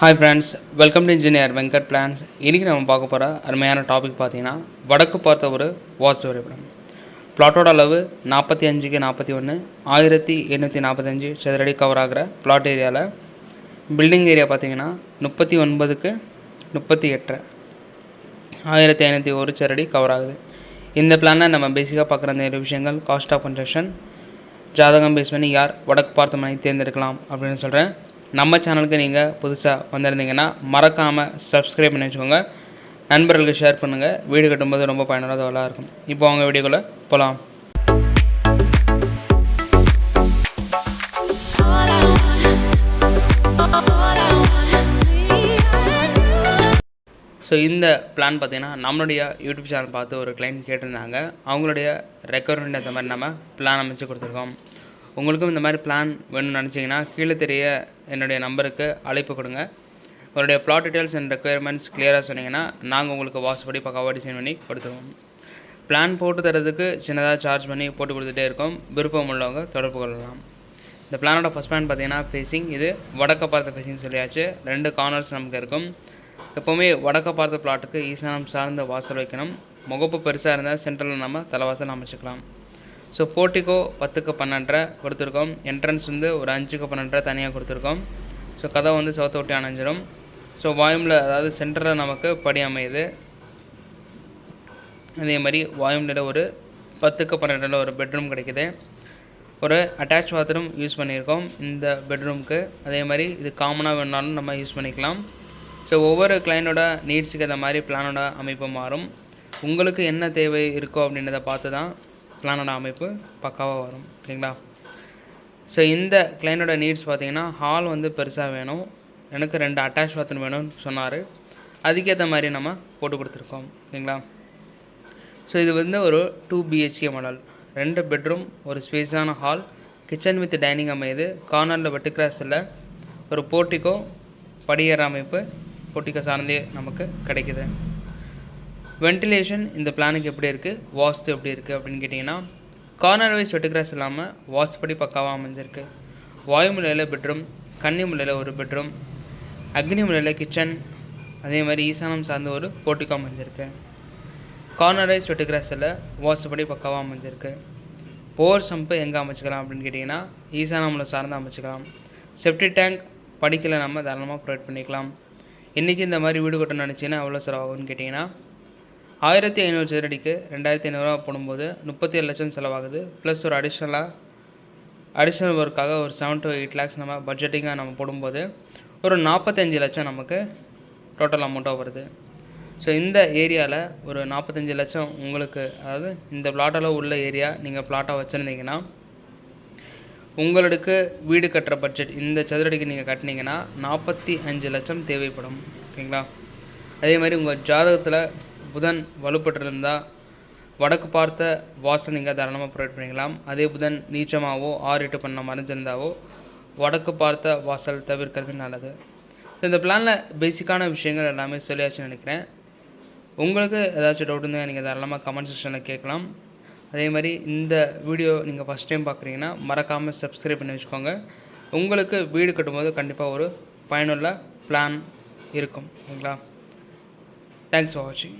Hi friends welcome to engineer Venkat plans இன்றைக்கி நம்ம பார்க்க போகிற அருமையான டாபிக் பார்த்தீங்கன்னா வடக்கு பார்த்த ஒரு வாஸ்து வரைபடம். பிளாட்டோட அளவு நாற்பத்தி அஞ்சுக்கு நாற்பத்தி ஒன்று ஆயிரத்தி எண்ணூற்றி நாற்பத்தஞ்சு சதுரடி கவர் ஆகிற பிளாட் ஏரியாவில் பில்டிங் ஏரியா பார்த்தீங்கன்னா முப்பத்தி ஒன்பதுக்கு முப்பத்தி எட்டு ஆயிரத்தி ஐநூற்றி ஒரு சதுரடி கவர் ஆகுது. இந்த பிளானை நம்ம பேசிக்காக பார்க்குற இந்த ஏழு விஷயங்கள் காஸ்ட் ஆஃப் கன்ஸ்ட்ரக்ஷன் ஜாதகம் பேஸ் பண்ணி யார் வடக்கு பார்த்த மனை தேர்ந்தெடுக்கலாம் அப்படின்னு சொல்கிறேன் நம்ம சேனலுக்கு நீங்கள் புதுசாக வந்திருந்தீங்கன்னா மறக்காமல் சப்ஸ்கிரைப் பண்ணி வச்சுக்கோங்க. நண்பர்களுக்கு ஷேர் பண்ணுங்கள் வீடு கட்டும்போது ரொம்ப பயனுள்ளதாக இருக்கும். இப்போ அவங்க வீடியோக்குள்ளே போகலாம் ஸோ இந்த பிளான் பார்த்திங்கன்னா நம்மளுடைய யூடியூப் சேனல் பார்த்து ஒரு கிளைண்ட் கேட்டிருந்தாங்க. அவங்களுடைய ரெக்குவயர்மெண்ட் அந்த மாதிரி நம்ம பிளான் அமைச்சு கொடுத்துருக்கோம். உங்களுக்கும் இந்த மாதிரி பிளான் வேணும்னு நினச்சிங்கன்னா கீழே தெரிய என்னுடைய நம்பருக்கு அழைப்பு கொடுங்க. உங்களுடைய ப்ளாட் டீட்டெயில்ஸ் அண்ட் ரெக்குயர்மெண்ட்ஸ் கிளியராக சொன்னீங்கன்னா நாங்கள் உங்களுக்கு வாசப்படி பக்காவாக டிசைன் பண்ணி கொடுத்துருவோம். பிளான் போட்டு தரதுக்கு சின்னதாக சார்ஜ் பண்ணி போட்டு கொடுத்துட்டே இருக்கோம். விருப்பம் உள்ளவங்க தொடர்பு கொள்ளலாம். இந்த பிளானோட ஃபஸ்ட் பிளான் பார்த்தீங்கன்னா ஃபேஸிங் இது வடக்க பார்த்த ஃபேஸிங் சொல்லியாச்சு. ரெண்டு கார்னர்ஸ் நமக்கு இருக்கும். எப்போவுமே வடக்க பார்த்த பிளாட்டுக்கு ஈசானம் சார்ந்த வாசல் வைக்கணும். முகப்பு பெருசாக இருந்தால் சென்ட்ரலில் நம்ம தலைவாசல் அமைச்சுக்கலாம். ஸோ போர்ட்டிக்கோ பத்துக்கு பன்னெண்டரை கொடுத்துருக்கோம். என்ட்ரன்ஸ் வந்து ஒரு அஞ்சுக்கு பன்னெண்டரை தனியாக கொடுத்துருக்கோம். ஸோ கதை வந்து சவுத்த ஒட்டி அணைஞ்சிரும். ஸோ வாயுமில் அதாவது சென்டரில் நமக்கு படி அமையுது. அதே மாதிரி வாயுமில் ஒரு பத்துக்கு பன்னெண்டில் ஒரு பெட்ரூம் கிடைக்குது. ஒரு அட்டாச் பாத்ரூம் யூஸ் பண்ணியிருக்கோம் இந்த பெட்ரூம்க்கு அதே மாதிரி இது காமனாக வேணாலும் நம்ம யூஸ் பண்ணிக்கலாம். ஸோ ஒவ்வொரு கிளைண்டோட நீட்ஸுக்கு ஏற்ற மாதிரி பிளானோட அமைப்பு மாறும். உங்களுக்கு என்ன தேவை இருக்கோ அப்படின்றத பார்த்து தான் பிளானோட அமைப்பு பக்காவாக வரும் ஓகேங்களா ஸோ இந்த கிளைனோட நீட்ஸ் பார்த்தீங்கன்னா ஹால் வந்து பெருசாக வேணும். எனக்கு ரெண்டு அட்டாச் பாத்ரூம் வேணும்னு சொன்னார். அதுக்கேற்ற மாதிரி நம்ம போட்டு கொடுத்துருக்கோம் ஓகேங்களா ஸோ இது வந்து ஒரு டூ பிஹெச்கே மாடல் ரெண்டு பெட்ரூம் ஒரு ஸ்பேஸான ஹால் கிச்சன் வித் டைனிங் அமையுது. கார்னரில் வெட்டு கிராஸில் ஒரு போர்ட்டிக்கோ படியேற அமைப்பு போர்ட்டிக்கோ சார்ந்தே நமக்கு கிடைக்குது. வென்டிலேஷன் இந்த பிளானுக்கு எப்படி இருக்குது வாஸ்து எப்படி இருக்குது அப்படின்னு கேட்டிங்கன்னா கார்னர் வைஸ் வெட்டுக்ராஸ் இல்லாமல் இல்லாமல் வாஸ்துப்படி பக்காவாக அமைஞ்சிருக்கு. வாயுமுலையில் பெட்ரூம் கன்னி முலையில் ஒரு பெட்ரூம் அக்னி முலையில் கிச்சன் அதே மாதிரி ஈசானம் சார்ந்த ஒரு போட்டிக்கோ அமைஞ்சிருக்கு. கார்னரைஸ் வெட்டுகிராஸில் படி பக்காவாக அமைஞ்சிருக்கு. போர் சம்பு எங்கே அமைச்சிக்கலாம் அப்படின்னு கேட்டிங்கன்னா ஈசானாமில் சார்ந்து அமைச்சிக்கலாம். செப்டி டேங்க் படிக்கல நம்ம தாராளமாக ப்ரொவைட் பண்ணிக்கலாம். இன்றைக்கி இந்த மாதிரி வீடு கட்டணும்னு நினச்சிங்கன்னா எவ்வளோ செலவாகும்னு கேட்டிங்கன்னா ஆயிரத்தி ஐநூறு சதுரடிக்கு ரெண்டாயிரத்தி ஐநூறுரூவா போடும்போது முப்பத்தி ஏழு லட்சம் செலவாகுது. ப்ளஸ் ஒரு அடிஷ்னலாக அடிஷ்னல் ஒர்க்காக ஒரு செவன் டு எயிட் லேக்ஸ் நம்ம பட்ஜெட்டிங்காக நம்ம போடும்போது ஒரு நாற்பத்தஞ்சு லட்சம் நமக்கு டோட்டல் அமௌண்ட்டாக வருது. ஸோ இந்த ஏரியாவில் ஒரு நாற்பத்தஞ்சு லட்சம் உங்களுக்கு அதாவது இந்த பிளாட்டால் உள்ள ஏரியா நீங்கள் பிளாட்டாக வச்சுருந்தீங்கன்னா உங்களுக்கு வீடு கட்டுற பட்ஜெட் இந்த சதுரடிக்கு நீங்கள் கட்டினீங்கன்னா நாற்பத்தி அஞ்சு லட்சம் தேவைப்படும். ஓகேங்களா? அதே மாதிரி உங்கள் ஜாதகத்தில் புதன் வலுப்பட்டிருந்தால் வடக்கு பார்த்த வாசல் நீங்கள் தாராளமாக ப்ரொவைட் பண்ணிக்கலாம். அதே புதன் நீச்சமாகவோ ஆறு எட்டு பண்ண மறைஞ்சிருந்தாவோ வடக்கு பார்த்த வாசல் தவிர்க்கிறது நல்லது. ஸோ இந்த பிளானில் பேசிக்கான விஷயங்கள் எல்லாமே சொல்லியாச்சுன்னு நினைக்கிறேன். உங்களுக்கு ஏதாச்சும் டவுட் இருந்தால் நீங்கள் தாராளமாக கமெண்ட் செக்ஷனில் கேட்கலாம். அதே மாதிரி இந்த வீடியோ நீங்கள் ஃபஸ்ட் டைம் பார்க்குறீங்கன்னா மறக்காமல் சப்ஸ்கிரைப் பண்ணி வச்சுக்கோங்க. உங்களுக்கு வீடு கட்டும்போது கண்டிப்பாக ஒரு பயனுள்ள பிளான் இருக்கும். ஓகேங்களா? தேங்க்ஸ் ஃபார் வாட்சிங்